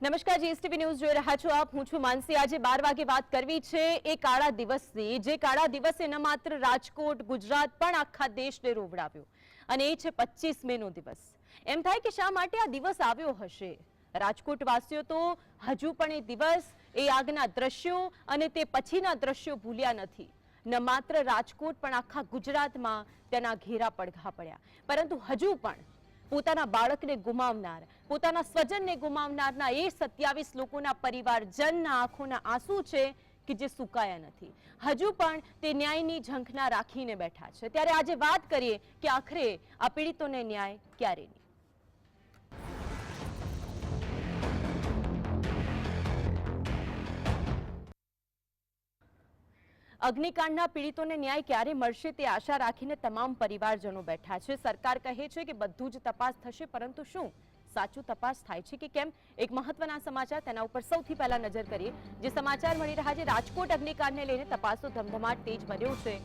નમસ્કાર, GSTV news જોઈ રહ્યા છો આપ. હું છું માનસી. આજે બાર વાગે વાત કરવી છે એ કાળા દિવસની. જે કાળા દિવસે ન માત્ર રાજકોટ, ગુજરાત પણ આખા દેશને રોવડાવ્યો. અને એ છે પચીસ મે નો દિવસ. એમ થાય કે શા માટે આ દિવસ આવ્યો હશે? રાજકોટ વાસીઓ તો હજુ પણ એ દિવસ, એ આગના દ્રશ્યો અને તે પછીના દ્રશ્યો ભૂલ્યા નથી. ન માત્ર રાજકોટ પણ આખા ગુજરાતમાં તેના ઘેરા પડઘા પડ્યા. પરંતુ હજુ પણ પોતાના બાળકને ગુમાવનાર, પોતાના સ્વજનને ગુમાવનારના એ સત્યાવીસ લોકોના પરિવારજનના આંખોના આંસુ છે કે જે સુકાયા નથી. હજુ પણ તે ન્યાયની ઝંખના રાખીને બેઠા છે. ત્યારે આજે વાત કરીએ કે આખરે આ પીડિતોને ન્યાય ક્યારે અગ્નિકાંડના પીડિતોને ન્યાય ક્યારે મળશે તે આશા રાખીને તમામ પરિવારજનો બેઠા છે. સરકાર કહે છે કે બધું જ તપાસ થશે, પરંતુ શું? સાચું તપાસ થાય છે કે કેમ? એક મહત્વના સમાચાર તેના ઉપર સૌથી પહેલા નજર કરીએ, જે સમાચાર મળી રહ્યા છે, રાજકોટ અગ્નિકાંડને લઈને તપાસનો ધમધમાટ તેજ બન્યો છે.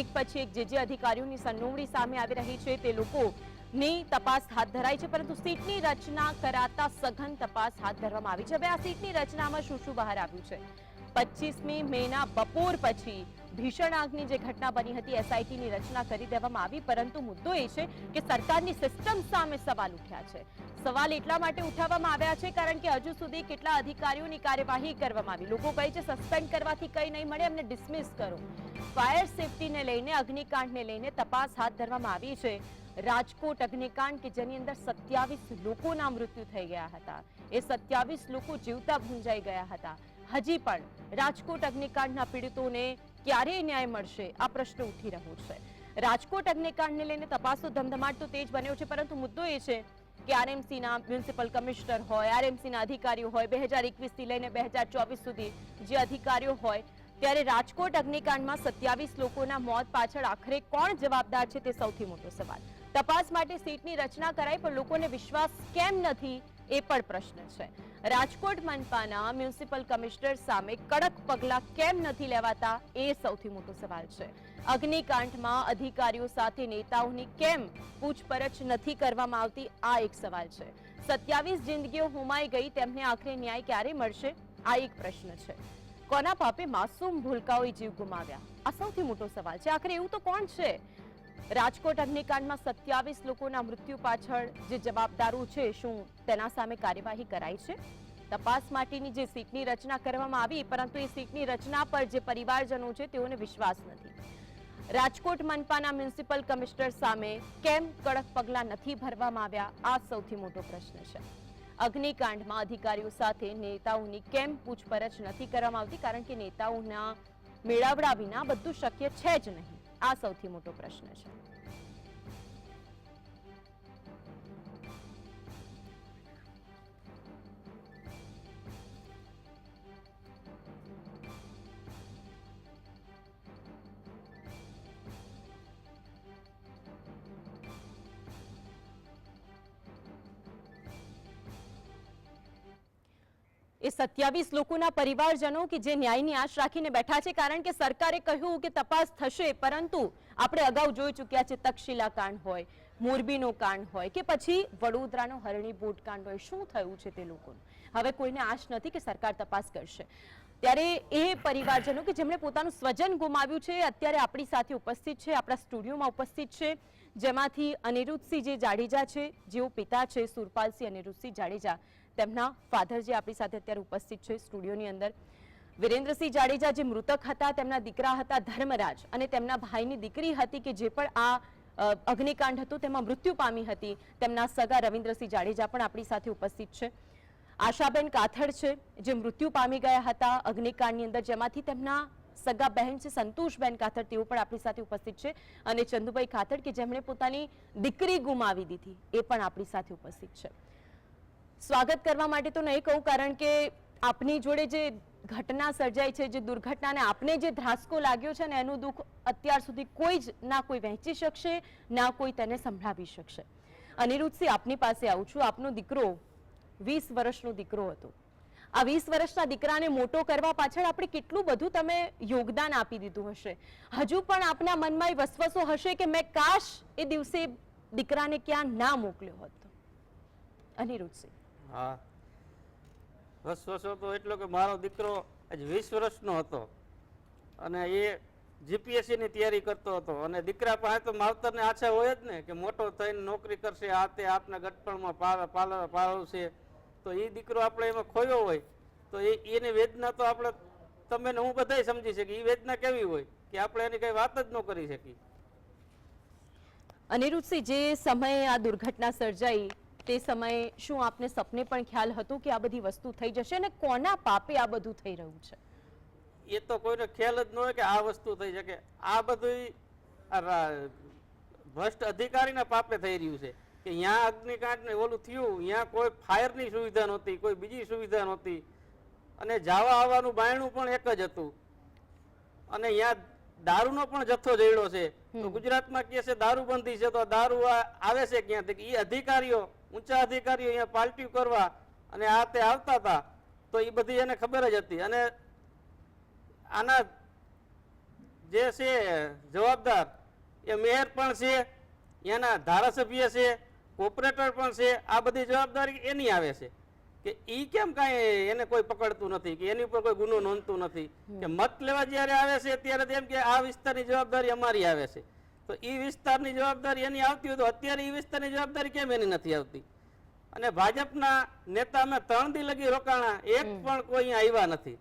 એક પછી એક જે જે અધિકારીઓની સંડોવણી સામે આવી રહી છે, તે લોકોની તપાસ હાથ ધરાઈ છે, પરંતુ સીટની રચના કરાતા સઘન તપાસ હાથ ધરવામાં આવી છે. હવે આ સીટની રચનામાં શું શું બહાર આવ્યું છે? પચીસમી મેના બપોર પછી ભીષણ આગની જે ઘટના બની હતી એસઆઈટીની રચના કરી દેવામાં આવી, પરંતુ મુદ્દો એ છે કે સરકારની સિસ્ટમ સામે સવાલ ઉઠ્યા છે. સવાલ એટલા માટે ઉઠાવવામાં આવ્યા છે કારણ કે હજુ સુધી કેટલા અધિકારીઓની કાર્યવાહી કરવામાં આવી. લોકો કહે છે, સસ્પેન્ડ કરવાથી કંઈ નહીં મળે એમને ડિસમિસ કરો. ફાયર સેફટીને લઈને, અગ્નિકાંડને લઈને તપાસ હાથ ધરવામાં આવી છે. રાજકોટ અગ્નિકાંડ કે જેની અંદર સત્યાવીસ લોકોના મૃત્યુ થઈ ગયા હતા. એ સત્યાવીસ લોકો જીવતા ભૂંજાઈ ગયા હતા. હજી પણ રાજકોટ અગ્નિકાંડના પીડિતોને ક્યારે ન્યાય મળશે? આ પ્રશ્ન ઉઠી રહ્યો છે. રાજકોટ અગ્નિકાંડને લઈને તપાસનો ધમધમાટ તો તેજ બન્યો છે, પરંતુ મુદ્દો એ છે કે આરએમસીના મ્યુનિસિપલ કમિશનર હોય, આરએમસીના અધિકારીઓ હોય, બે હજાર એકવીસથી લઈને બે હજાર ચોવીસ સુધી જે અધિકારીઓ હોય, ત્યારે રાજકોટ અગ્નિકાંડમાં સત્યાવીસ લોકોના મોત પાછળ આખરે કોણ જવાબદાર છે તે સૌથી મોટો સવાલ. તપાસ માટે સીટની રચના કરાઈ, પણ લોકોને વિશ્વાસ કેમ નથી? એ પણ પ્રશ્ન છે. રાજકોટ મનપાના મ્યુનિસિપલ કમિશનર સામે કડક પગલાં કેમ નથી લેવાતા એ સૌથી મોટો સવાલ છે. અગ્નિકાંડમાં અધિકારીઓ સાથે નેતાઓની કેમ પૂછપરછ નથી કરવામાં આવતી આ એક સવાલ છે. સત્યાવીસ જિંદગીઓ હોમાઈ ગઈ તેમને આખરે ન્યાય ક્યારે મળશે? આ એક પ્રશ્ન છે. કોના પાપે માસૂમ ભૂલકાઓએ જીવ ગુમાવ્યા? આ સૌથી મોટો સવાલ છે. આખરે એવું તો કોણ છે? રાજકોટ અગ્નિકાંડમાં સત્યાવીસ લોકોના મૃત્યુ પાછળ જે જવાબદારો છે, શું તેના સામે કાર્યવાહી કરાઈ છે? તપાસ માટેની જે સીટની રચના કરવામાં આવી, પરંતુ એ સીટની રચના પર જે પરિવારજનો છે, તેઓને વિશ્વાસ નથી. રાજકોટ મનપાના મ્યુનિસિપલ કમિશનર સામે કેમ કડક પગલાં નથી ભરવામાં આવ્યા? આ સૌથી મોટો પ્રશ્ન છે. અગ્નિકાંડમાં અધિકારીઓ સાથે નેતાઓની કેમ પૂછપરછ નથી કરવામાં આવતી, કારણ કે નેતાઓના મેળાવડા વિના બધું શક્ય છે જ નહીં. આ સૌથી મોટો પ્રશ્ન છે. સત્યાવીસ લોકોના પરિવારજનો કે જે ન્યાયની આશ રાખીને બેઠા છે, કારણ કે સરકારે કહ્યું કે તપાસ થશે, પરંતુ આપણે અગાઉ જોઈ ચૂક્યા છે, તક્ષશિલા કાંડ હોય, મોરબીનો કાંડ હોય કે પછી વડોદરાનો હરણી બોટ કાંડ હોય, શું થયું છે તે લોકોનું? હવે કોઈને આશ નથી કે સરકાર તપાસ કરશે. ત્યારે એ પરિવારજનો કે જેમણે પોતાનું સ્વજન ગુમાવ્યું છે, અત્યારે આપણી સાથે ઉપસ્થિત છે, આપણા સ્ટુડિયોમાં ઉપસ્થિત છે, જેમાંથી અનિરુદ્ધસિંહ જે જાડેજા છે, જેઓ પિતા છે, સુરપાલસિંહ અનિરુદ્ધસિંહ જાડેજા. તેમના ફાધર જે આપણી સાથે અત્યારે ઉપસ્થિત છે સ્ટુડિયોની અંદર. વિરેન્દ્રસિંહ જાડેજા જે મૃતક હતા, તેમના દીકરા હતા ધર્મરાજ અને તેમના ભાઈની દીકરી હતી કે જે પણ આ અગ્નિકાંડ હતું, તેમાં મૃત્યુ પામી હતી, તેમના સગા રવિન્દ્રસિંહ જાડેજા પણ આપણી સાથે ઉપસ્થિત છે. આશાબેન કાથડ છે, જે મૃત્યુ પામી ગયા હતા અગ્નિકાંડની અંદર, જેમાંથી તેમના સગા બહેન છે, સંતોષબેન કાથડ, તેઓ પણ આપણી સાથે ઉપસ્થિત છે. અને ચંદુભાઈ કાથડ કે જેમણે પોતાની દીકરી ગુમાવી દીધી, એ પણ આપણી સાથે ઉપસ્થિત છે. સ્વાગત કરવા માટે તો નહીં કહું, કારણ કે આપની જોડે જે ઘટના સર્જાઈ છે, જે દુર્ઘટનાને આપને જે ધ્રાસકો લાગ્યો છે ને, એનું દુઃખ અત્યાર સુધી કોઈ જ ના કોઈ વહેંચી શકશે, ના કોઈ તેને સંભળાવી શકશે. અનિરુદ્ધસિંહ, આપની પાસે આવું છું. આપનો દીકરો વીસ વર્ષનો દીકરો હતો. આ વીસ વર્ષના દીકરાને મોટો કરવા પાછળ આપણે કેટલું બધું તમે યોગદાન આપી દીધું હશે. હજુ પણ આપના મનમાં એ વસવસો હશે કે મેં કાશ એ દિવસે દીકરાને ક્યાં ના મોકલ્યો હતો. અનિરુદ્ધસિંહ. હા. વસવસો તો એટલો કે મારો દીકરો આજ વીસ વર્ષનો હતો અને એ જીપીએસસીની તૈયારી કરતો હતો. અને દીકરા પાસે તો માવતરને આશા હોય જ ને કે મોટો થઈને નોકરી કરશે આ તે આપના ગટપણમાં પાલ- પાલ- પાલવશે તો એ દીકરો આપણે એમાં ખોયો હોય, તો એ, એની વેદના તો આપણે તમે હું બધાય સમજી શકીએ એ વેદના કેવી હોય કે આપણે એની કઈ વાત જ ન કરી શકીએ. અનિરુદ્ધસિંહ, જે સમયે આ દુર્ઘટના સર્જાઈ તે સમયે શું આપને સપને પણ ખ્યાલ હતો કે આ બધી વસ્તુ થઈ જશે અને કોના પાપે આ બધું થઈ રહ્યું છે? એ તો કોઈને ખ્યાલ જ ન હોય કે આ વસ્તુ થઈ શકે. આ બધું ભ્રષ્ટ અધિકારીના પાપે થઈ રહ્યું છે કે અહીંયા અગ્નિકાંડ ને ઓલું થયું અહીંયા કોઈ ફાયરની સુવિધા નહોતી કોઈ બીજી સુવિધા નહોતી. અને જવા આવવાનું બાયણું પણ એક જ હતું. અને અહીંયા દારૂનો પણ જથ્થો જઈડો છે. તો ગુજરાતમાં કહે છે દારૂબંધી છે તો દારૂ આવે છે ક્યાંથી? એ અધિકારીઓ ઊંચા અધિકારીઓ અહીંયા પાલટી કરવા અને આ તે આવતા હતા તો એ બધી એને ખબર જ હતી. અને આના જે છે જવાબદાર એ મેયર પણ છે એના ધારાસભ્ય છે કોર્પોરેટર પણ છે આ બધી જવાબદારી એની આવે છે. કે ઈ કેમ કાંઈ એને કોઈ પકડતું નથી કે એની ઉપર કોઈ ગુનો નોંધતું નથી કે મત લેવા જ્યારે આવે છે ત્યારે તેમ કે આ વિસ્તારની જવાબદારી અમારી આવે છે. તો એ વિસ્તારની જવાબદારી એની આવતી હોય તો અત્યારે એ વિસ્તારની જવાબદારી કેમ એની નથી આવતી? અને ભાજપના નેતા અમે ત્રણ દી લગી રોકાણા એક પણ કોઈ અહીંયા આવ્યા નથી.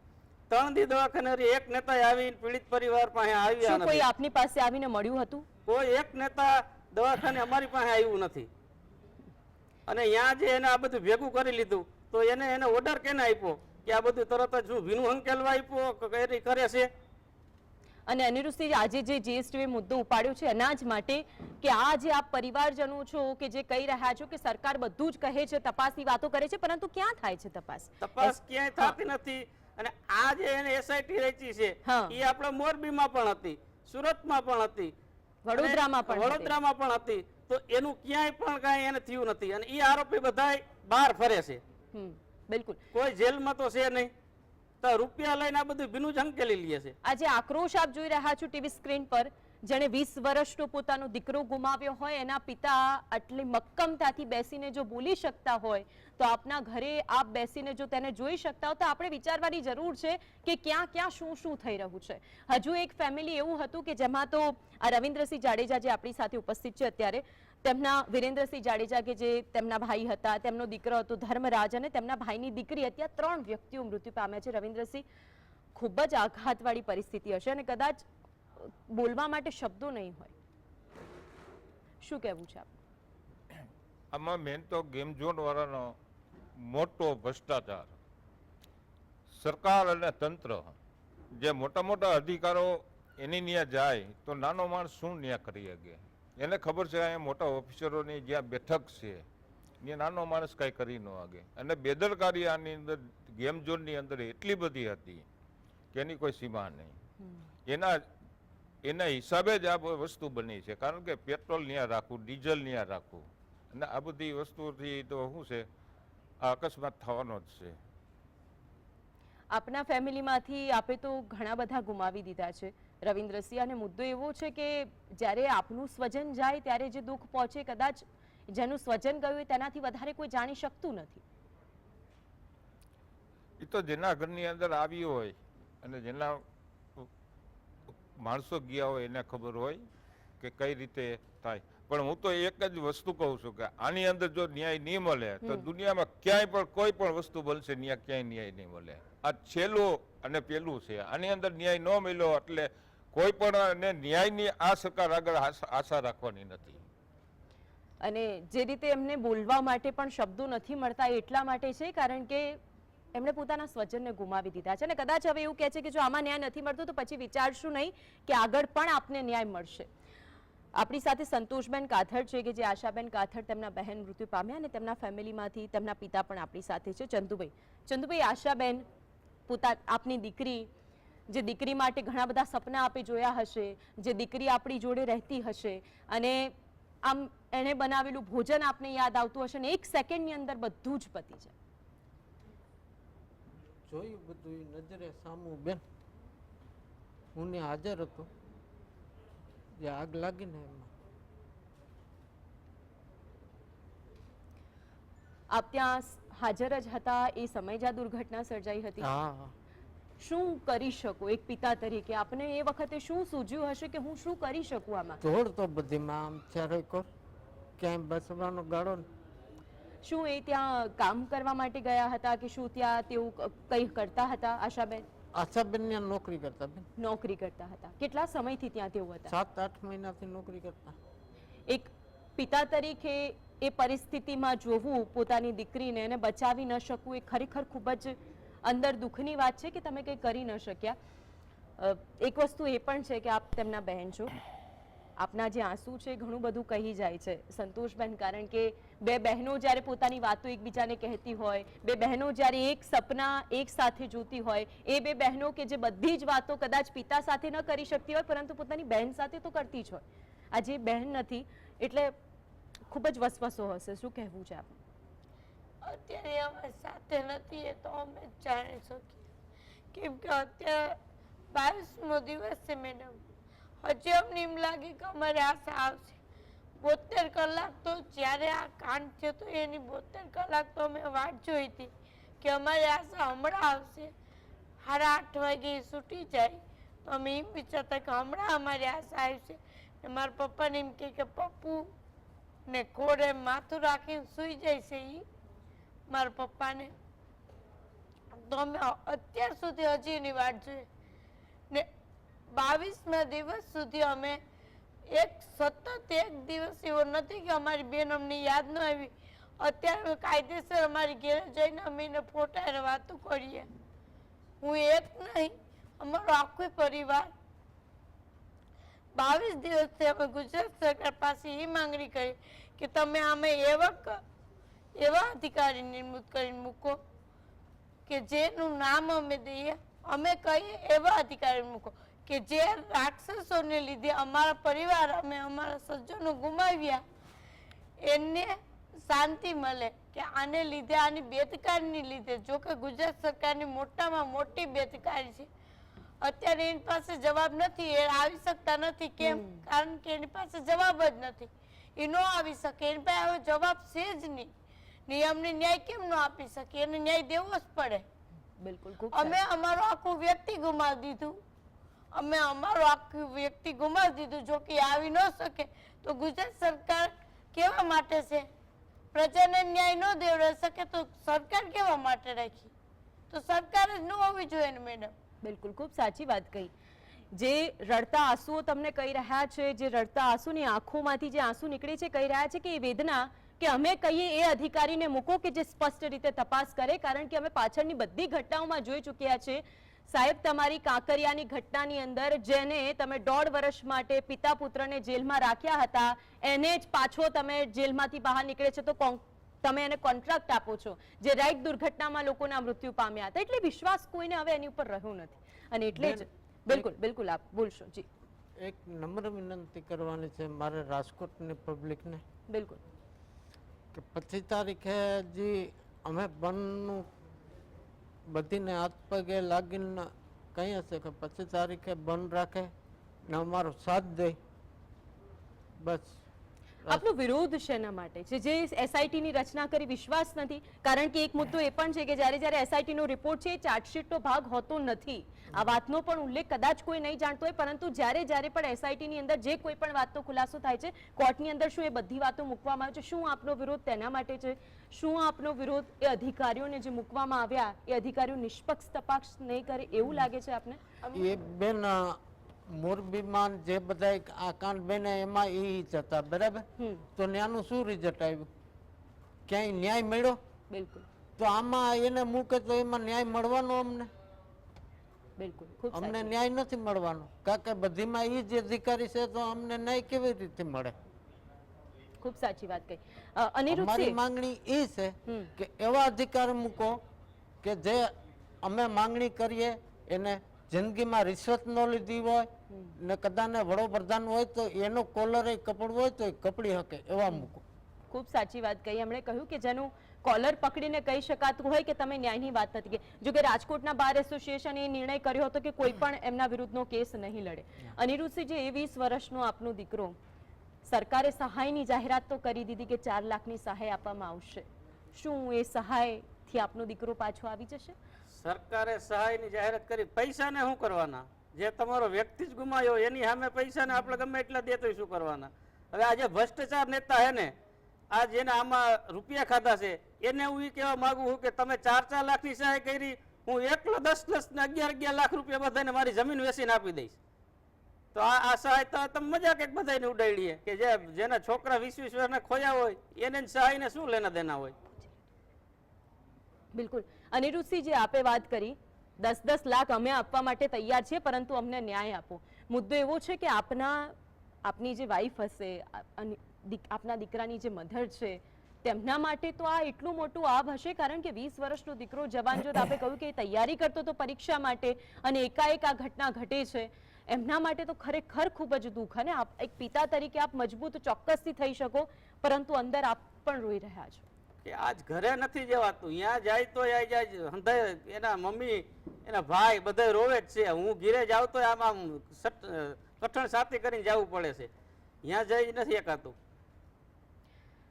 ત્રણ દી દવાખાને એક નેતા આવી પીડિત પરિવાર પાસે આવ્યા કોઈ નથી. આપની પાસે આવીને મળ્યું હતું? કોઈ એક નેતા દવાખાને અમારી પાસે આવ્યું નથી. અને અહીંયા જે એને આ બધું ભેગું કરી લીધું તો એને એને ઓર્ડર કેને આપ્યો? કે આ બધું તરત જ હું ભીનું હંકેલવા આપ્યો? કે કરે છે? અને અનિરુદ્ધસિંહ આજે જે જીએસટીએ મુદ્દો ઉપાડ્યો છે અનાજ માટે કે આ જે આપ પરિવારજનો છો કે જે કહી રહ્યા છો કે સરકાર બધું જ કહે છે તપાસની વાતો કરે છે પરંતુ ક્યાં થાય છે તપાસ? તપાસ ક્યાંય થતી નથી. અને આ જે એને એસઆઈટી રચી છે એ આપણા મોરબીમાં પણ હતી સુરતમાં પણ હતી. વડોદરામાં પણ. વડોદરામાં પણ હતી. તો એનું ક્યાંય પણ કાંઈ એને થયું નથી. અને એ આરોપી બધાય બહાર ફરે છે. બિલકુલ. કોઈ જેલમાં તો છે નહીં. તો રૂપિયા લઈને આ બધું ભીનું જ લે છે. આજે આક્રોશ આપ જોઈ રહ્યા છો ટીવી સ્ક્રીન પર. જેણે વીસ વર્ષનો પોતાનો દીકરો ગુમાવ્યો હોય, એના પિતા આટલી મક્કમતાથી બેસીને જો બોલી શકતા હોય, તો આપના ઘરે આપ બેસીને જો તેને જોઈ શકતા હો, તો આપણે વિચારવાની જરૂર છે કે ક્યાં ક્યાં શું શું થઈ રહ્યું છે. હજુ એક ફેમિલી એવું હતું કે જેમાં તો આ રવિન્દ્રસિંહ જાડેજા જે આપણી સાથે ઉપસ્થિત છે અત્યારે તેમના વિરેન્દ્રસિંહ જાડેજા કે જે તેમના ભાઈ હતા, તેમનો દીકરો હતો, ધર્મરાજ અને તેમના ભાઈની દીકરી હતી, આ ત્રણ વ્યક્તિઓ મૃત્યુ પામ્યા છે. રવિન્દ્રસિંહ ખૂબ જ આઘાતવાળી પરિસ્થિતિ હશે અને કદાચ બોલવા માટે શબ્દો નહીં હોય. શું કહેવું છે આપનું? આમાં મેન તો ગેમ ઝોનવાળાનો મોટો ભ્રષ્ટાચાર, સરકાર અને તંત્ર, જે મોટા મોટા અધિકારો એની ન્યા જાય તો નાનો માણસ શું ન્યા કરી શકે? એને ખબર છે અહીંયા મોટા ઓફિસરોની જ્યાં બેઠક છે એ નાનો માણસ કાંઈ કરી ન આગે. અને બેદરકારી આની અંદર ગેમ ઝોનની અંદર એટલી બધી હતી કે એની કોઈ સીમા નહીં. એના એના હિસાબે જ આ વસ્તુ બની છે. કારણ કે પેટ્રોલ ત્યાં રાખવું ડીઝલ ત્યાં રાખવું. અને આ બધી વસ્તુથી તો શું છે આ અકસ્માત થવાનો જ છે. આપના ફેમિલીમાંથી આપે તો ઘણા બધા ગુમાવી દીધા છે. રવિન્દ્રસિંહ અને મુદ્દો એવો છે કે જ્યારે આપનું સ્વજન જાય ત્યારે જે દુઃખ પહોંચે કદાચ જેનું સ્વજન ગયું તેનાથી વધારે કોઈ જાણી શકતું નથી. એ તો જેના ઘરની અંદર આવી હોય અને જેના માણસો ગયા હોય એને ખબર હોય કે કઈ રીતે થાય. પણ હું તો એક જ વસ્તુ કહું છું કે આની અંદર જો ન્યાય નહીં મળે તો દુનિયામાં ક્યાંય પણ કોઈ પણ વસ્તુ બનશે ત્યાં ક્યાંય ન્યાય નહીં મળે. આ છેલ્લું અને પેલું છે. આની અંદર ન્યાય ન મળ્યો એટલે કોઈ પણ ને ન્યાયની આ સરકાર આગળ આશા રાખવાની નથી. અને જે રીતે એમને બોલવા માટે પણ શબ્દો નથી મળતા એટલા માટે છે, કારણ કે એમણે પોતાના સ્વજનને ગુમાવી દીધા છે. અને કદાચ હવે એવું કહે છે કે જો આમાં ન્યાય નથી મળતો, તો પછી વિચારશું નહીં કે આગળ પણ આપને ન્યાય મળશે. આપણી સાથે સંતોષબેન કાથડ છે કે જે આશાબેન કાથડ તેમના બહેન મૃત્યુ પામ્યા અને તેમના ફેમિલીમાંથી તેમના પિતા પણ આપણી સાથે છે. ચંદુભાઈ ચંદુભાઈ, આશાબેન પોતા આપની દીકરી જે દીકરી માટે ઘણા બધા સપના આપે જોયા હશે જે દીકરી આપણી જોડે રહેતી હશે અને આમ એણે બનાવેલું ભોજન આપને યાદ આવતું હશે ને એક સેકન્ડની અંદર બધું જ પતી જાય. જોયું બધું નજરે સામું બેન. હું હાજર હતો. જે આગ લાગી ને એમાં. આપ ત્યાં હાજર જ હતા એ સમય જ આ દુર્ઘટના સર્જાઈ હતી? હા. શું કરી શકું? એક પિતા તરીકે. આપને એ વખતે શું સૂજ્યું હશે કે હું શું કરી શકું આમાં? જોડ તો બધીમાં આમ ચારે કોર. ક્યાંય બસવાનો ગાળો શું એ ત્યાં કામ કરવા માટે ગયા હતા કે શું ત્યાં તેઓ ક- કંઈ કરતા હતા આશાબેન? આશાબેન ને નોકરી કરતા બેન નોકરી કરતા હતા. કેટલા સમયથી ત્યાં તેઓ હતા? સાત આઠ મહિનાથી નોકરી કરતા. એક પિતા તરીકે એ પરિસ્થિતિમાં જોવું પોતાની દીકરીને એને બચાવી ન શકવું એ ખરેખર ખૂબ જ અંદર દુઃખની વાત છે કે તમે કંઈ કરી ન શક્યા? એક વસ્તુ એ પણ છે કે આપ તેમના બહેન છો. આપના જે આંસુ છે, ઘણું બધું કહી જાય છે સંતોષબેન કારણ કે બે બહેનો જ્યારે પોતાની વાતો એકબીજાને કહેતી હોય, બે બહેનો જ્યારે એક સપના એક સાથે જોતી હોય, એ બે બહેનો કે જે બધી જ વાતો કદાચ પિતા સાથે ન કરી શકતી હોય, પરંતુ પોતાની બહેન સાથે તો કરતી જ હોય. આજે બહેન નથી, એટલે ખૂબ જ વસવસો હશે. શું કહેવું છે આપનું? અત્યારે અમે સાથે નથી એ તો અમે જાણી શકીએ. કેમ કે અત્યારે બાવીસમો દિવસ છે મેડમ. હજી અમને એમ લાગે કે અમારે આશા આવશે. બોતેર કલાક તો જ્યારે આ કાંડ થયો તો એની બોતેર કલાક તો અમે વાટ જોઈ હતી કે અમારી આશા હમણાં આવશે. સાડા આઠ વાગે છૂટી જાય. તો અમે એમ વિચારતા કે હમણાં અમારી આશા આવશે. ને મારા પપ્પાને એમ કહે કે પપ્પુ ને ઘોડે માથું રાખીને સૂઈ જાય છે એ મારા પપ્પાને. તો અત્યાર સુધી હજી એની વાટ જોઈએ ને બાવીસમા દિવસ સુધી અમે એક સતત એક દિવસ એવો નથી કે અમારી બેન અમને યાદ ન આવી. અત્યારે કાયદેસર અમારી ઘેરે જઈને અમે એને ફોટા અને વાતો કરીએ. હું એક નહીં, અમારો આખો પરિવાર. બાવીસ દિવસથી અમે ગુજરાત સરકાર પાસે એ માંગણી કરી કે તમે અમે એવા એવા અધિકારી નિમણૂક કરીને મૂકો કે જેનું નામ અમે દઈએ અમે કહીએ એવા અધિકારી મૂકો કે જે રાક્ષસોને લીધે અમારા પરિવાર અમે અમારા સજ્જનો ગુમાવ્યા એને શાંતિ મળે કે આને લીધે આની બેદકારીની લીધે. જો કે ગુજરાત સરકારની મોટામાં મોટી બેદકારી છે. અત્યારે એની પાસે જવાબ નથી એ આવી શકતા નથી. કેમ? કારણ કે એની પાસે જવાબ જ નથી. એ ન આવી શકે. એની પાસે હવે જવાબ છે જ નહીં. નિયમને ન્યાય કેમ ન આપી શકીએ? એને ન્યાય દેવો જ પડે. બિલકુલ અમે અમારો આખું વ્યક્તિ ગુમાવી દીધું. અમે અમારો આખું વ્યક્તિ ગુમાવી દીધું. જો કે આવી ન શકે તો ગુજરાત સરકાર કેવા માટે છે? પ્રજાને ન્યાય ન દેવડાવી શકે તો સરકાર કેવા માટે રાખી? તો સરકાર જ ન હોવી જોઈએ ને મેડમ. બિલકુલ ખૂબ સાચી વાત કહી. જે રડતા આંસુઓ તમને કહી રહ્યા છે જે રડતા આંસુની આંખોમાંથી જે આંસુ નીકળે છે કહી રહ્યા છે કે એ વેદના કે અમે કહીએ એ અધિકારીને મૂકો કે જે સ્પષ્ટ રીતે તપાસ કરે કારણ કે અમે પાછળની બધી ઘટનાઓમાં જોઈ ચૂક્યા છે. સાહેબ તમારી કાંકરિયાની ઘટનાની અંદર જેને તમે દોઢ વર્ષ માટે પિતા પુત્રને જેલમાં રાખ્યા હતા એને જ પાછો તમે જેલમાંથી બહાર નીકળે છે તો તમે એને કોન્ટ્રાક્ટ આપો છો. જે રાઈટ દુર્ઘટનામાં લોકોના મૃત્યુ પામ્યા હતા. એટલે વિશ્વાસ કોઈને હવે એની ઉપર રહ્યો નથી. અને એટલે જ બિલકુલ બિલકુલ આપ બોલશો. જી. એક નમ્ર વિનંતી કરવાની છે મારે રાજકોટની પબ્લિકને બિલકુલ. કે પચીસ તારીખે જે અમે બંધનું બધીને હાથ પગે લાગીને કહીએ હશે કે પચીસ તારીખે બંધ રાખે ને અમારો સાથ દે. બસ. આપનો વિરોધ શેના માટે છે? જે એસઆઈટી ની રચના કરી વિશ્વાસ નથી કારણ કે એક મુદ્દો એ પણ છે કે જ્યારે જ્યારે એસઆઈટી નો રિપોર્ટ છે એ ચાર્જશીટનો ભાગ હોતો નથી. આ વાતનો પણ ઉલ્લેખ કદાચ કોઈ નહીં જાણતો હોય પરંતુ જ્યારે જ્યારે પણ એસઆઈટી ની અંદર જે કોઈ પણ વાતનો ખુલાસો થાય છે કોર્ટની અંદર શું એ બધી વાતો મૂકવામાં આવે છે? શું આપનો વિરોધ તેના માટે છે? શું આપનો વિરોધ એ અધિકારીઓને જે મૂકવામાં આવ્યા એ અધિકારીઓ નિષ્પક્ષ તપાસ નહીં કરે એવું લાગે છે આપને? એ બેન મોરબીમાં જે બધા આ કાંડ બને એમાં એ જ હતા બરાબર તો ન્યાયનું શું રિઝલ્ટ આવ્યું? ક્યાંય ન્યાય મળ્યો? બિલકુલ. તો આમાં એને મૂકે તો એમાં ન્યાય મળવાનો અમને? બિલકુલ. અમને ન્યાય નથી મળવાનો. કારણ કે બધીમાં એ જ અધિકારી છે તો અમને ન્યાય કેવી રીતે મળે? ખૂબ સાચી વાત કહી. અનિરુદ્ધ મારી માંગણી એ છે કે એવા અધિકાર મૂકો કે જે અમે માંગણી કરીએ એને જિંદગીમાં રિશ્વત ન લીધી હોય ને કદાને વડોપ્રધાન હોય તો એનો કોલર એ કપડું હોય તો એ કપડી શકે એવા મૂકો. ખૂબ સાચી વાત કહી. એમણે કહ્યું કે જેનું કોલર પકડીને કહી શકાતું હોય કે તમે ન્યાયની વાત નથી જો કે રાજકોટના બાર એસોસિએશને એ નિર્ણય કર્યો હતો કે કોઈ પણ એમના વિરુદ્ધનો કેસ નહીં લડે. અનિરુદ્ધસિંહજી એ વીસ વર્ષનો આપનો દીકરો. સરકારે સહાયની જાહેરાત તો કરી દીધી કે ચાર લાખની સહાય આપવામાં આવશે. શું એ સહાયથી આપનો દીકરો પાછો આવી જશે? સરકારે સહાયની જાહેરાત કરી. પૈસાને શું કરવાના? જે તમારો વ્યક્તિ જ ગુમાયો, એની સામે પૈસાને આપણે ગમે એટલા દે તોય શું કરવાના? હવે આ જે ભ્રષ્ટાચાર નેતા હે ને, આ જેને આમાં રૂપિયા ખાધા છે, એને હું એ કહેવા માગું છું કે તમે ચાર ચાર લાખની સહાય કરી, હું એકલો દસ દસ ને અગિયાર અગિયાર લાખ રૂપિયા બધાને મારી જમીન વેચીને આપી દઈશ. તો આ આ સહાય તો તમે મજાક એક બધાને ઉડાડીએ કે જે જેના છોકરા વીસ વીસ વર્ષના ખોયા હોય, એને સહાયને શું લેના દેના હોય? બિલકુલ. અનિરુદ્ધસિંહ જે આપે વાત કરી. દસ દસ લાખ અમે આપવા માટે તૈયાર છીએ, પરંતુ અમને ન્યાય આપો. મુદ્દો એવો છે કે આપના, આપની જે વાઈફ હશે આપના દીકરાની જે મધર છે, તેમના માટે તો આ એટલું મોટું આભ હશે, કારણ કે વીસ વર્ષનો દીકરો જવાન જો આપે કહ્યું કે તૈયારી કરતો તો પરીક્ષા માટે, અને એકાએક આ ઘટના ઘટે છે. એમના માટે તો ખરેખર ખૂબ જ દુઃખ, અને આપ, એક પિતા તરીકે આપ મજબૂત ચોક્કસથી થઈ શકો, પરંતુ અંદર આપ પણ રોઈ રહ્યા છો. કે આજ ઘરે નથી જવાતું ત્યાં જાય તો જાય એના મમ્મી, એના ભાઈ બધા રોવે જ છે. હું ઘીરે જાઉં તો આમ કઠણ સાથી કરીને જવું પડે છે. ત્યાં જઈ નથી એકાતું.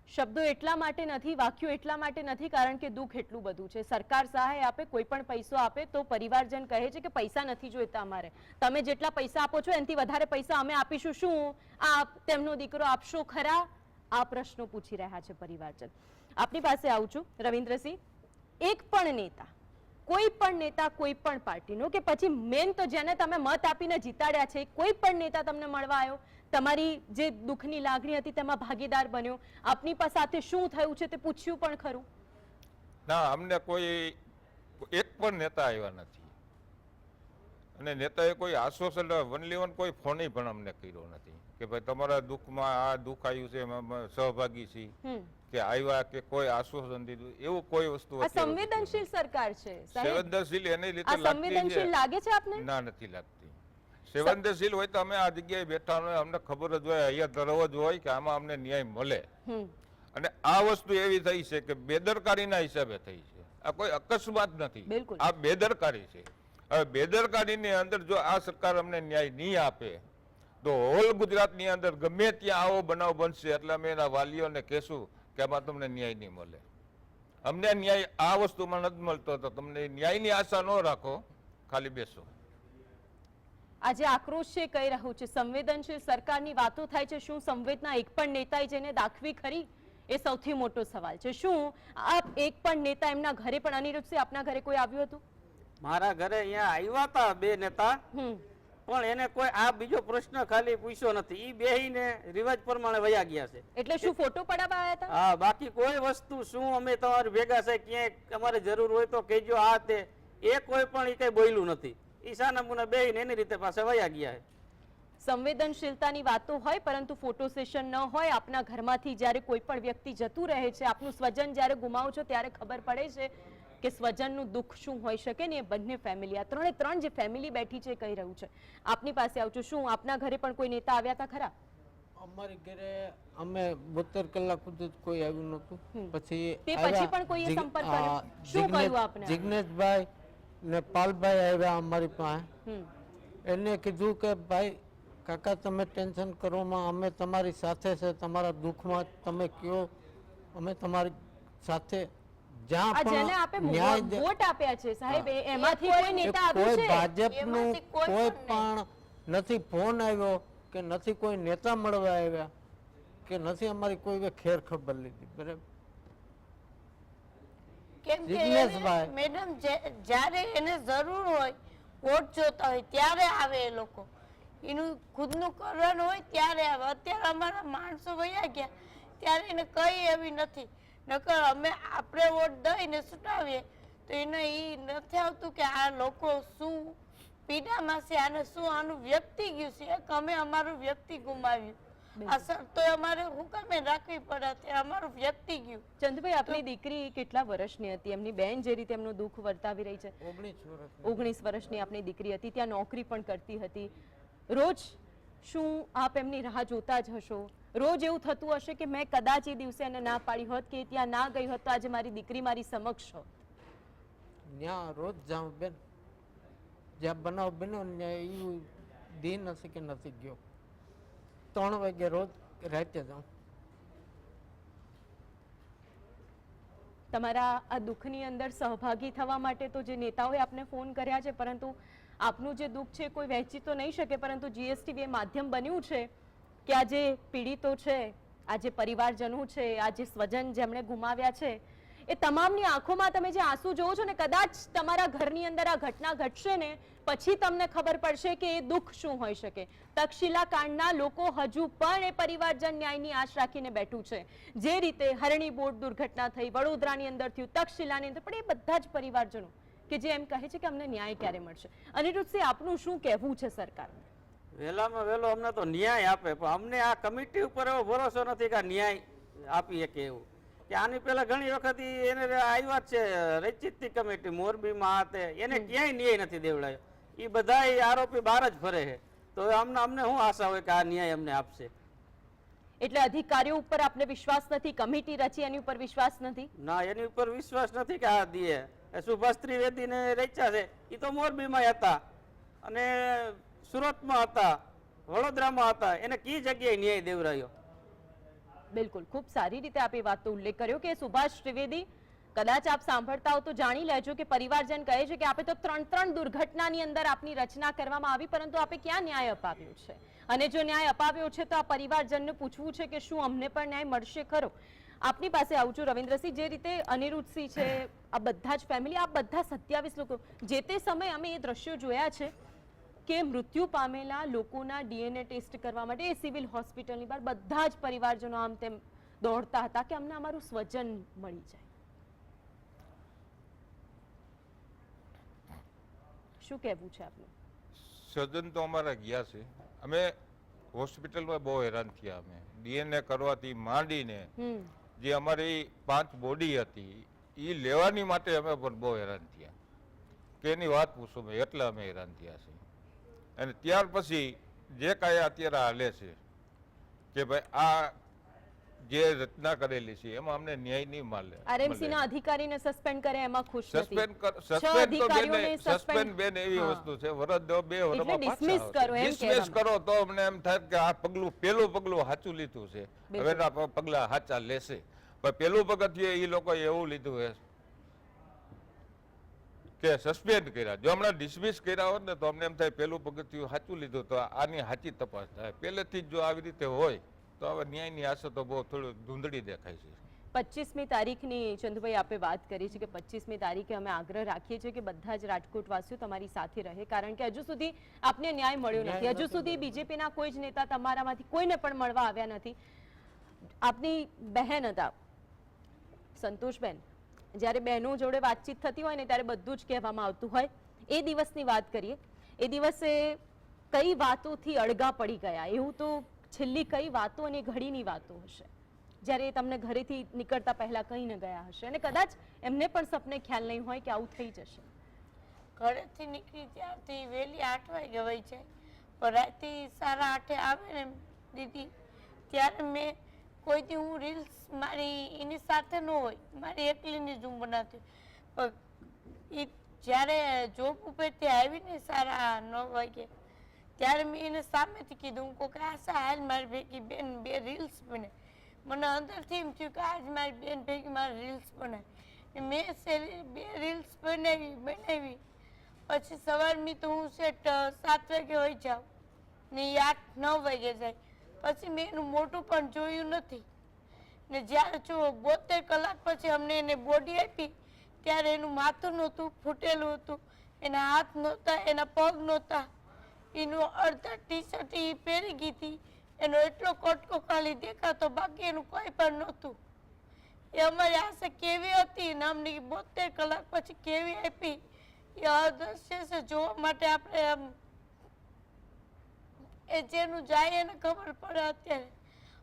શબ્દો એટલા માટે નથી, વાક્યો એટલા માટે નથી, કારણ કે દુઃખ એટલું બધું છે. સરકાર સહાય આપે, કોઈ પણ પૈસો આપે, તો પરિવારજન કહે છે કે પૈસા નથી જોઈતા અમારે. તમે જેટલા પૈસા આપો છો, એનાથી વધારે પૈસા અમે આપીશું શું? આપ, તેમનો દીકરો આપશો ખરા? આ પ્રશ્નો પૂછી રહ્યા છે પરિવારજન. આપની પાસે આવું છું, રવિન્દ્રસિંહ. એક પણ નેતા, કોઈ પણ નેતા, કોઈ પણ પાર્ટીનો, કે પછી મેન તો જેને તમે મત આપીને જીતાડ્યા છે, કોઈ પણ નેતા તમને મળવા આવ્યો, તમારી જે દુઃખની લાગણી હતી તેમાં ભાગીદાર બન્યો, આપની સાથે શું થયું છે તે પૂછ્યું પણ ખરું? ના, અમને કોઈ, એક પણ નેતા આવ્યા નથી. અને નેતાએ કોઈ આશ્વાસન વનલી વન કોઈ ફોન પણ અમને કર્યો નથી. કે ભાઈ તમારા દુઃખમાં આ દુઃખ આવ્યું છે એમાં સહભાગી છીએ. કે આવ્યા કે કોઈ આશ્વાસન દીધું એવું કોઈ વસ્તુ આ સંવેદનશીલ સરકાર છે સંવેદનશીલ એને લીધે સંવેદનશીલ લાગે છે આપને? ના નથી લાગતી. સંવેદનશીલ હોય તો અમે આ જગ્યાએ બેઠા હોય અમને ખબર જ હોય અહીંયા ધરવ જ હોય કે આમાં અમને ન્યાય મળે. અને આ વસ્તુ એવી થઈ છે કે બેદરકારીના હિસાબે થઈ છે. આ કોઈ અકસ્માત નથી. આ બેદરકારી છે. હવે બેદરકારીની અંદર જો આ સરકાર અમને ન્યાય નહીં આપે તો હોલ ગુજરાતની અંદર ગમે ત્યાં આવો બનાવ બનશે એટલે અમે એના વાલીઓને કહેશું કે આમાં તમને ન્યાય નહીં મળે. અમને ન્યાય આ વસ્તુમાં નથી મળતો તો તમને ન્યાયની આશા ન રાખો ખાલી બેસો. આજે આક્રોશ છે કહી રહ્યું છે સંવેદનશીલ સરકારની વાતો થાય છે શું સંવેદના એક પણ નેતાએ જેને દાખવી ખરી? એ સૌથી મોટો સવાલ છે. શું આપ એક પણ નેતા એમના ઘરે પણ અનિરુદ્ધ આપના ઘરે કોઈ આવ્યું હતું? મારા ઘરે અહીંયા આવ્યા હતા બે નેતા. હમ. પણ એને કોઈ આ બીજો પ્રશ્ન ખાલી પૂછ્યો નથી. ઈ બેહીને રિવાજ પ્રમાણે વયા ગયા છે. એટલે શું ફોટો પડાવવા આવ્યા હતા? હા બાકી કોઈ વસ્તુ શું અમે તમારી ભેગા છે ક્યાંય અમારે જરૂર હોય તો કહેજો આ તે. એ કોઈ પણ ઈ કઈ બોલ્યું નથી. ઈશા નમૂના બેહીને એની રીતે પાસે વયા ગયા છે. સંવેદનશીલતાની વાતો હોય પરંતુ ફોટો સેશન ન હોય આપના ઘરમાંથી જ્યારે કોઈ પણ વ્યક્તિ જતું રહે છે આપનું સ્વજન જ્યારે ગુમાવો છો ત્યારે ખબર પડે છે કે સ્વજનનું દુઃખ શું હોઈ શકે ને એ બંને ફેમિલી આ ત્રણે ત્રણ જે ફેમિલી બેઠી છે કહી રહ્યું છે. આપની પાસે આવું છું શું આપના ઘરે પણ કોઈ નેતા આવ્યા હતા ખરા? અમારી ઘરે અમે બોતેર કલાક સુધી કોઈ આવ્યું નહોતું. પછી તે પછી પણ કોઈ સંપર્ક કર્યો? શું કહ્યું આપને? જિગ્નેશભાઈ ને પાલભાઈ આવ્યા અમારી પાસે. હમ. એને કીધું કે ભાઈ કાકા તમે ટેન્શન કરોમાં અમે તમારી સાથે છે તમારા દુઃખમાં તમે કયો અમે તમારી સાથે જ્યાં જેને આપે પણ ન્યાય દે- વોટ આપ્યા છે સાહેબ એમાંથી કોઈ કોઈ કે નેતા કોઈ ભાજપનું કોઈ કોઈ પણ પણ નથી ફોન આવ્યો કે નથી કોઈ નેતા મળવા આવ્યા કે નથી અમારી કોઈ ખેર ખબર લીધી બરાબર? કેમ કે એને- મેડમ જ્યારે એને જરૂર હોય વોટ જોતા હોય ત્યારે આવે એ લોકો. એનું ખુદનું કરવાનું હોય ત્યારે આવે. અત્યારે અમારા માણસો વયા ગયા ત્યારે એને કઈ એવી નથી. નકર અમે આપણે વોટ દઈને સુટાવીએ તો એને એ નથી આવતું કે આ લોકો શું પીડામાં છે આને શું આનું વ્યક્તિ ગયું છે. એક અમે અમારું વ્યક્તિ ગુમાવ્યું. આ સર તો અમારે હુકમે રાખવી પડે અત્યારે અમારું વ્યક્તિ ગયું. ચંદભાઈ આપની દીકરી કેટલા વર્ષની હતી? એમની બેન જે રીતે એમનું દુઃખ વર્તાવી રહી છે. ઓગણીસ ઓગણીસ વર્ષની આપની દીકરી હતી ત્યાં નોકરી પણ કરતી હતી. રોજ શું આપ એમની રાહ જોતા જ હશો? રોજ એવું થતું હશે કે મેં કદાચ એ દિવસે એને ના પાડી હોત કે ત્યાં ના ગઈ હોત તો આજે મારી દીકરી મારી સમક્ષ હોત. ત્યાં રોજ જાઉં બેન. જ્યાં બનાવ બન્યો ત્યાં એવું દી નથી કે નથી ગયો. ત્રણ વાગે રોજ રાતે જાઉં. તમારા આ દુઃખની અંદર સહભાગી થવા માટે તો જે નેતાઓએ આપને ફોન કર્યા છે પરંતુ આપનું જે દુઃખ છે કોઈ વહેંચી તો નહીં શકે, પરંતુ જીએસટી એ માધ્યમ બન્યું છે કે આ જે પીડિતો છે, આ જે પરિવારજનો છે, આ જે સ્વજન જેમણે ગુમાવ્યા છે, એ તમામની આંખોમાં તમે જે આંસુ જોવો છો ને, કદાચ તમારા ઘરની અંદર આ ઘટના ઘટશે ને, પછી તમને ખબર પડશે કે એ દુઃખ શું હોઈ શકે. તક્ષશિલા કાંડના લોકો હજુ પણ એ પરિવારજન ન્યાયની આશ રાખીને બેઠું છે. જે રીતે હરણી બોટ દુર્ઘટના થઈ, વડોદરાની અંદર થયું, તક્ષશિલાની અંદર, પણ એ બધા જ પરિવારજનો કે જે એમ કહે છે કે અમને ન્યાય ક્યારે મળશે? અનિરુદ્ધસિંહ આપનું શું કહેવું છે સરકારને વહેલામાં વહેલો અમને તો ન્યાય આપે પણ અમને આ કમિટી ઉપર એવો ભરોસો નથી કે ન્યાય આપી શકે એવું. કે આની પહેલા ઘણી વખત એને આવ્યા છે રચિતની કમિટી મોરબીમાં તે એને ક્યાંય ન્યાય નથી દેવડાયો. એ બધા આરોપી બહાર જ ફરે છે. તો અમને અમને શું આશા હોય કે આ ન્યાય અમને આપશે? એટલે અધિકારીઓ ઉપર આપને વિશ્વાસ નથી કમિટી રચી એની ઉપર વિશ્વાસ નથી? ના એની ઉપર વિશ્વાસ નથી કે આ દીએ એ સુભાષ ત્રિવેદીને રચ્યા છે. એ તો મોરબીમાં હતા. અને સુરતમાં હતા, વડોદરામાં હતા. એને કઈ જગ્યાએ ન્યાય દેવરાયો? બિલકુલ. ખૂબ સારી રીતે આપે વાતનો ઉલ્લેખ કર્યો કે સુભાષ ત્રિવેદી, કદાચ આપ સાંભળતા હો તો જાણી લેજો કે પરિવારજન કહે છે કે આપે તો ત્રણ ત્રણ દુર્ઘટનાની અંદર આપની રચના કરવામાં આવી, પરંતુ આપે ક્યાં ન્યાય અપાવ્યો છે? અને જો ન્યાય અપાવ્યો છે તો આ પરિવારજનને પૂછવું છે કે શું અમને પણ ન્યાય મળશે ખરો? આપની પાસે આવું છું રવિન્દ્રસિંહ જે રીતે અનિરુદ્ધસિંહ છે આ બધા જ ફેમિલી આ બધા સત્યાવીસ લોકો જે તે સમયે અમે એ દ્રશ્યો જોયા છે કે મૃત્યુ પામેલા લોકોના ડીએનએ ટેસ્ટ કરવા માટે એ સિવિલ હોસ્પિટલની બહાર બધા જ પરિવારજનો આમ તેમ દોડતા હતા કે અમને અમારું સ્વજન મળી જાય. શું કહેવું છે આપનું? સ્વજન તો અમારા ગયા છે. અમે હોસ્પિટલમાં બહુ હેરાન થયા અમે. ડીએનએ કરવાથી માંડીને જે અમારી પાંચ બોડી હતી એ લેવાની માટે અમે પણ બહુ હેરાન થયા. કે એની વાત પૂછો મેં, એટલે અમે હેરાન થયા છે અને ત્યાર પછી જે કાંઈ અત્યારે હાલે છે, કે ભાઈ આ જે રચના કરેલી છે એમાં અમને ન્યાય નહીં મળે આરએમસી ના અધિકારીને સસ્પેન્ડ કરે એમાં ખુશ નથી. સસ્પેન્ડ સસ્પેન્ડ તો બેન સસ્પેન્ડ બેન એવી વસ્તુ છે. વરદ દો બે વરસમાં ડિસમિસ કરો એમ ડિસમિસ કરો તો અમને એમ થાય કે આ પગલું પેલું પગલું સાચું લીધું છે. હવે પગલા સાચા લેશે. પણ પેલું પગથિયું એ લોકો એવું લીધું છે કે સસ્પેન્ડ કર્યા. જો હમણાં ડિસમિસ કર્યા હોત ને તો અમને એમ થાય પેલું પગથિયું સાચું લીધું તો આની સાચી તપાસ થાય. પહેલેથી જ જો આવી રીતે હોય તો હવે ન્યાયની આશા તો બહુ થોડું ધૂંધળી દેખાય છે. પચીસમી તારીખની ચંદુભાઈ આપે વાત કરી છે કે પચીસમી તારીખે અમે આગ્રહ રાખીએ છીએ કે બધા જ રાજકોટવાસીઓ તમારી સાથે રહે કારણ કે હજુ સુધી આપને ન્યાય મળ્યો નથી. હજુ સુધી બીજેપીના કોઈ જ નેતા તમારામાંથી કોઈને પણ મળવા આવ્યા નથી. આપની બહેન હતા સંતોષબેન. જ્યારે બહેનો જોડે વાતચીત થતી હોય ને ત્યારે બધું જ કહેવામાં આવતું હોય. એ દિવસની વાત કરીએ. એ દિવસે કઈ વાતોથી અળગા પડી ગયા? એવું તો છેલ્લી કઈ વાતો અને ઘડીની વાતો હશે? જ્યારે એ તમને ઘરેથી નીકળતા પહેલા કહીને ગયા હશે. અને કદાચ એમને પણ સપને ખ્યાલ નહીં હોય કે આવું થઈ જશે. ઘરેથી નીકળી ત્યારથી વહેલી આઠ વાગે હોય છે પણ રાતે સાડા આઠે આવે ને દીદી. ત્યારે મેં કોઈ દી હું રીલ્સ મારી એની સાથે ન હોય. મારી એકલીની જ હું બનાવતી પણ એ જ્યારે જોબ ઉપરથી આવીને સારા નવ વાગે ત્યારે મેં એને સામેથી કીધું કહું કે આશા હાલ મારી ભેગી બેન બે રીલ્સ બને. મને અંદરથી એમ થયું કે આજ મારી બેન ભેગી મારી રીલ્સ બનાવી મેં સેલી બે રીલ્સ બનાવી બનાવી. પછી સવારની તો હું સેટ સાત વાગે હોઈ જાઉં ને આઠ, નવ વાગે જાય. પછી મેં એનું મોટું પણ જોયું નથી. ને જ્યારે જો બોતેર કલાક પછી અમને એને બોડી આપી, ત્યારે એનું માથું નહોતું, ફૂટેલું હતું. એના હાથ નહોતા, એના પગ નહોતા. એનું અડધા ટી શર્ટ એ પહેરી ગઈ હતી. એનો એટલો કટકો ખાલી દેખાતો બાકી એનું કોઈ પણ નહોતું. એ અમારી આશા કેવી હતી? નામની બોતેર કલાક પછી કેવી આપી? એ અદ્રશ્ય છે, જોવા માટે આપણે આમ એ જેનું જાય એને ખબર પડે અત્યારે.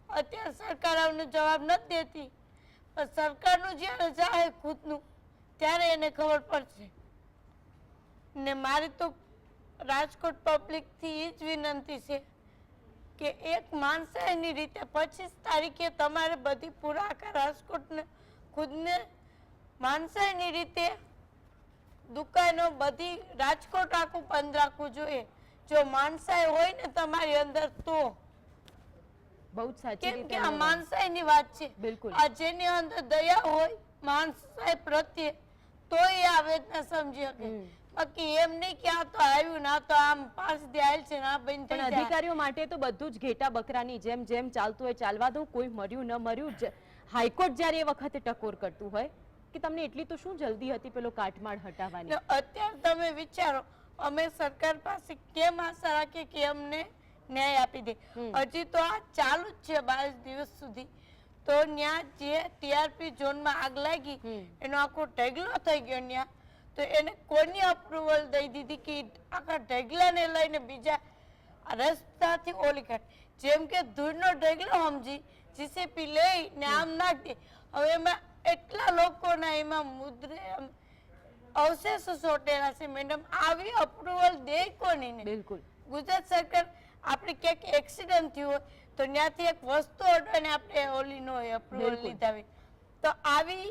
અત્યારે સરકાર અમને જવાબ નથી દેતી. પણ સરકારનું જ્યારે જાય ખુદનું, ત્યારે એને ખબર પડશે. ને મારી તો રાજકોટ પબ્લિકથી એ જ વિનંતી છે કે એક માણસાઈની રીતે પચીસ તારીખે તમારે બધી પૂરા આખા રાજકોટને ખુદને માણસાઈની રીતે દુકાનો બધી રાજકોટ આખું બંધ રાખવું જોઈએ જો માણસાઈ હોય ને તમારી અંદર તો બહુ જ સાચી કેમ કે આ માણસાઈની વાત છે બિલકુલ. આ જેની અંદર દયા હોય માણસ પ્રત્યે તોય એ આવેદના સમજી શકે. બાકી એમ નહીં કે આ તો આવ્યું ના તો આમ પાસથી આયેલ છે ના બંધ પણ અધિકારીઓ માટે તો બધું જ ઘેટા બકરાની જેમ જેમ ચાલતું હોય ચાલવા દઉં કોઈ મર્યું ન મર્યું. જ હાઈકોર્ટ જ્યારે એ વખતે ટકોર કરતું હોય કે તમને એટલી તો શું જલ્દી હતી પેલો કાટમાળ હટાવવાની? અત્યારે તમે વિચારો અમે સરકાર પાસે કેમ આશા રાખીએ કે અમને ન્યાય આપી દે? હજી તો આ ચાલુ જ છે બાવીસ દિવસ સુધી. તો ત્યાં જે ટીઆરપી ઝોનમાં આગ લાગી એનો આખો ટેગલો થઈ ગયો ત્યાં તો એને કોની અપ્રુવલ દઈ દીધી કે આખા ઢગલાને લઈને બીજા રસ્તાથી ઓલી કાઢ. જેમ કે ધૂળનો ઢગલો સમજી જીસીપી લઈને આમ નાખ દે. હવે એમાં એટલા લોકોના એમાં મુદ્રે આમ અવશેષો સોટેલા છે. મેડમ આવી અપ્રુવલ દે કોની બિલકુલ. ગુજરાત સરકાર આપણે ક્યાંક એક્સિડન્ટ થયું હોય તો ત્યાંથી એક વસ્તુ અડવાને આપણે ઓલી નો અપ્રુવલ લીધા હોય. તો આવી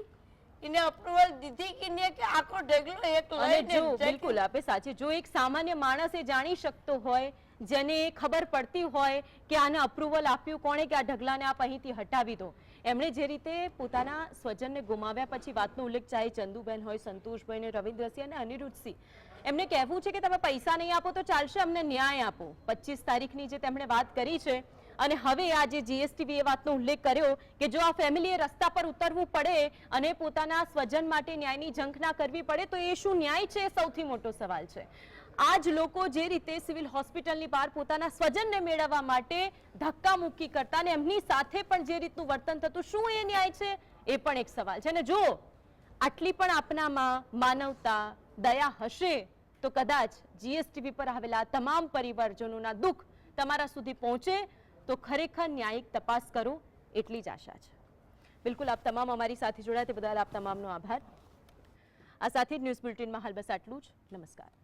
એને અપ્રુવલ દીધી કે નહીં કે આખો ઢગલો એક લઈને બિલકુલ આપે સાચી જો એક સામાન્ય માણસ એ જાણી શકતો હોય જેને ખબર પડતી હોય કે આને અપ્રુવલ આપ્યું કોણે કે આ ઢગલાને આપ અહીંથી હટાવી દો. એમણે જે રીતે પોતાના સ્વજનને ગુમાવ્યા પછી વાતનો ઉલ્લેખ ચાહે ચંદુબેન હોય સંતોષભાઈ ને રવિન્દ્રસિંહ અને અનિરુદ્ધસિંહ. એમને કહેવું છે કે તમે પૈસા નહીં આપો તો ચાલશે અમને ન્યાય આપો. પચીસ તારીખની જે તેમણે વાત કરી છે અને હવે આજે જે જીએસટીવી એ વાતનો ઉલ્લેખ કર્યો કે જો આ ફેમિલીએ રસ્તા પર ઉતરવું પડે અને પોતાના સ્વજન માટે ન્યાયની ઝંખના કરવી પડે, તો એ શું ન્યાય છે? સૌથી મોટો સવાલ છે. આજ લોકો જે રીતે સિવિલ હોસ્પિટલની બહાર પોતાના સ્વજનને મેળવવા માટે ધક્કા મુક્કી કરતા અને એમની સાથે પણ જે રીતનું વર્તન થતું, શું એ ન્યાય છે? એ પણ એક સવાલ છે. અને જો આટલી પણ આપનામાં માનવતા, દયા હશે, તો કદાચ જીએસટીવી પર આવેલા તમામ પરિવારજનોના દુઃખ તમારા સુધી પહોંચે તો ખરેખર ન્યાયિક તપાસ કરો એટલી જ આશા છે. બિલકુલ, આપ તમામ અમારી સાથે જોડાયા તે બદલ આપ તમામનો આભાર. આ સાથે જ ન્યૂઝ બુલેટિનમાં હાલ બસ આટલું જ. નમસ્કાર.